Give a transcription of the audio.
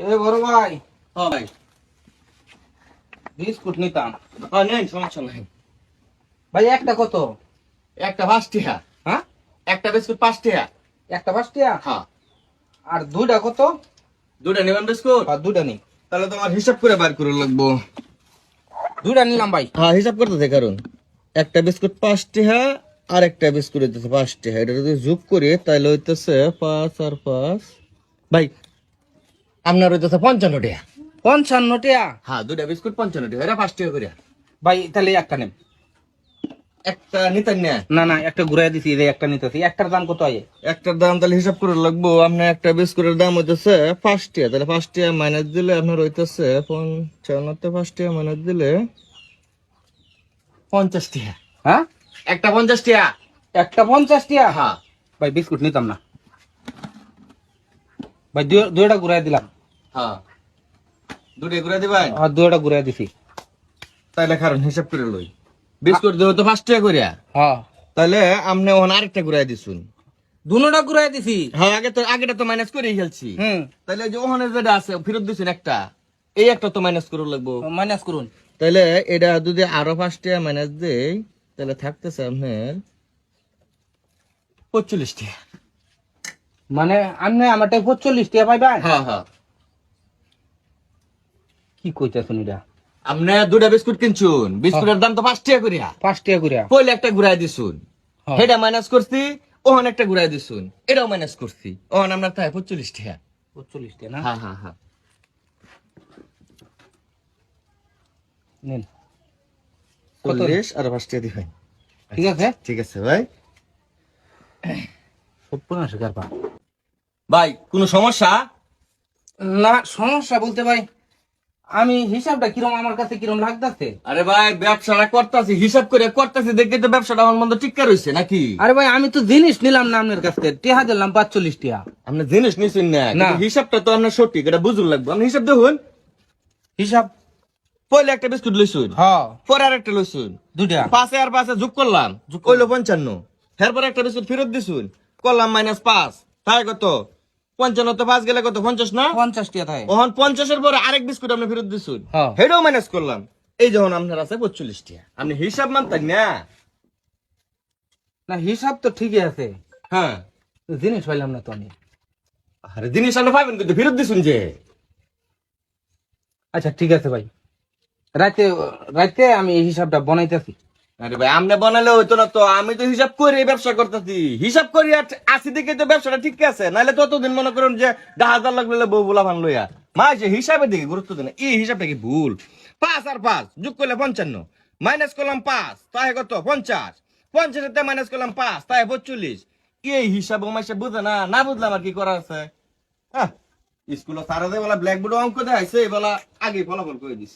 এ বড় ভাই। হ্যাঁ। ভাই বিস্কুট নিতাম। হ্যাঁ নেন সমস্যা নাই। ভাই একটা কত? একটা পাঁচ টিহা হ্যাঁ? একটা বিস্কুট পাঁচ টিহা একটা পাঁচ টিয়া? হ্যাঁ। আর দুইটা কত? দুটা নেবেন বিস্কুট? আর দুইটা নি। তাহলে তোমার হিসাব করে বার করে লাগবো। দুইটা নিলাম ভাই। হ্যাঁ হিসাব করতে কারণ। একটা বিস্কুট পাঁচ টিহা আর একটা বিস্কুট হইতেছে পাঁচ এটা যদি যোগ করি তাহলে হইতেছে পাঁচ আর পাঁচ। ভাই আপনার হইতেছে পঞ্চান্ন টিহা পঞ্চান্ন টিয়া? হ্যাঁ দুটা বিস্কুট পঞ্চান্ন টিহা এটা পাঁচ টিহা করে ভাই তাহলে একটা নেব একটা নিতেন না? না না একটা ঘুরাই দিছি এই একটা নিতেছি। একটার দাম কত হয় একটার দাম তাহলে হিসাব করে লাগবো আপনার একটা বিস্কুটের দাম হইতেছে পাঁচ টিয়া। তাহলে পাঁচ টিয়া মাইনাস দিলে আপনার হইতেছে পঞ্চান্নতে পাঁচ টিয়া মাইনাস দিলে পঞ্চাশ টিয়া। হ্যাঁ? একটা পঞ্চাশ টিয়া। একটা পঞ্চাশ টিয়া? হ্যাঁ। ভাই বিস্কুট নিতাম না। ভাই দুইটা ঘুরাই দিলাম। হ্যাঁ। করে দিবেন আর দুইটা ঘুরাই দিছি। তাহলে কারণ হিসাব করে লই। বিস্কুট দেবো তো পাঁচ টাকা করিয়া হ্যাঁ। তাহলে আপনি ওখানে আরেকটা ঘুরাই দিছুন। দুটা ঘুরাই দিছি। হ্যাঁ আগে তো আগেটা তো মাইনাস করেই খেলছি হুম। তাহলে যে ওখানে যেটা আছে ফেরত দিছেন একটা। এই একটা তো মাইনাস করে লাগবো। মাইনাস করুন। তাহলে এটা যদি আরও পাঁচ টাকা মাইনাস দেই তাহলে থাকতেছে আপনার পঁচল্লিশ টাকা মানে আপনি আমারটা পঁচল্লিশ টিয়া পাইবেন হ্যাঁ হ্যাঁ। কি কইতেছেন এটা? আপনি দুটা বিস্কুট কিনছুন। বিস্কুটের দাম তো পাঁচ টাকা করিয়া। পাঁচ টিয়া করিয়া। পয়লে একটা ঘুরাই দিছুন। হ্যাঁ। সেটা মাইনাস করছি ওহন একটা ঘুরাই দিছুন। এটাও মাইনাস করছি। ওখানে আপনার তাই পঁচল্লিশ টাকা। পঁচল্লিশ টিয়া না? হ্যাঁ হ্যাঁ হ্যাঁ। নিন। চল্লিশ আর পাঁচ টাকা দিবেন। ঠিক আছে? ঠিক আছে ভাই। সত্তর টাকা ভাই কোনো সমস্যা? না সমস্যা বলতে ভাই আমি হিসাবটা কিরম আমার কাছে কিরম লাগতেছে? আরে ভাই ব্যবসাটা করতেছি হিসাব করে করতেছি দেখে তো ব্যবসাটা আমার মধ্যে টিকা রয়েছে নাকি? আরে ভাই আমি তো জিনিস নিলাম না আপনার কাছ থেকে টিহা দিলাম পাঁচচল্লিশ টিয়া আপনি জিনিস নিছেন না না। কিন্তু হিসাবটা তো আপনার সঠিক এটা বুঝুন লাগবে। আপনি হিসাব দেখুন। হিসাব? পয়লে একটা বিস্কুট লইছুন। হ্যাঁ। পরে আর একটা লইছুন। দুটা পাঁচে আর পাঁচে যোগ করলাম। যোগ করল পঞ্চান্ন। এরপরে একটা বিস্কুট ফেরত দিছুন। করলাম মাইনাস পাঁচ। তাই কত? পঞ্চান্ন তো পাঁচ গেলে কত? পঞ্চাশ না? পঞ্চাশ টিয়া থাকে ওহন পঞ্চাশের পরে আরেক বিস্কুট আপনি ফেরত দিছুন। হ্যাঁ। মাইনাস করলাম। এই যখন আপনার আছে পঁচল্লিশ টিয়া আপনি হিসাব মানতেন না। না হিসাব তো ঠিকই আছে। হ্যাঁ। জিনিস পাইলাম না তো আমি। আরে জিনিস আপনি পাবেন কিন্তু ফেরত দিছুন যে। আচ্ছা ঠিক আছে ভাই। রাতে রাতে আমি হিসাবটা বানাইতেছি। আরে ভাই, আমনে বানালে হইতো না তো। আমি তো হিসাব করে ব্যবসা করতেছি। হিসাব করি আসি দিকে তো ব্যবসাটা ঠিক আছে। নাহলে মনে যে হাজার বউ বলা ভান লইয়া। মা যে হিসাবের দিকে গুরুত্ব দেন। এই হিসাবটা কি ভুল? পাঁচ আর পাঁচ, যোগ করলে পঞ্চান্ন। মাইনাস করলাম পাঁচ তাই কত? পঞ্চাশ। পঞ্চাশের মাইনাস করলাম পাঁচ তাই পঁচল্লিশ এই হিসাব মাসে বুঝে না? না বুঝলাম আর কি করা আছে? হ্যাঁ স্কুলে সারা দেয় বলা ব্ল্যাকবোর্ড অঙ্ক দেখাইছে বলা আগে ফলাফল করে দিস